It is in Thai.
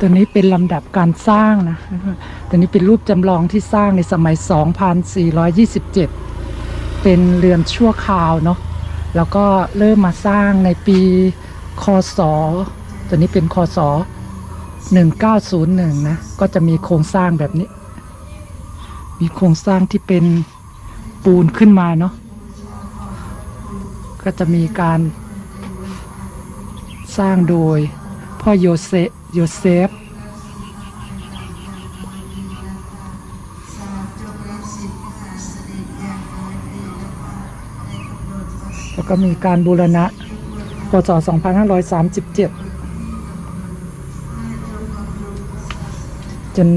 ตัวนี้เป็นลำดับการสร้างนะตัวนี้เป็นรูปจำลองที่สร้างในสมัย 2427 เป็นเรือนชั่วคราวเนาะ แล้วก็เริ่มมาสร้างในปีคศ ตัวนี้เป็นคศ 1901 นะ ก็จะมีโครงสร้างแบบนี้ มีโครงสร้างที่เป็นปูนขึ้นมาเนาะ ก็จะมีการสร้างโดยพ่อโยเซ yourself แล้วก็มีการบูรณะพศ2537 จนเป็น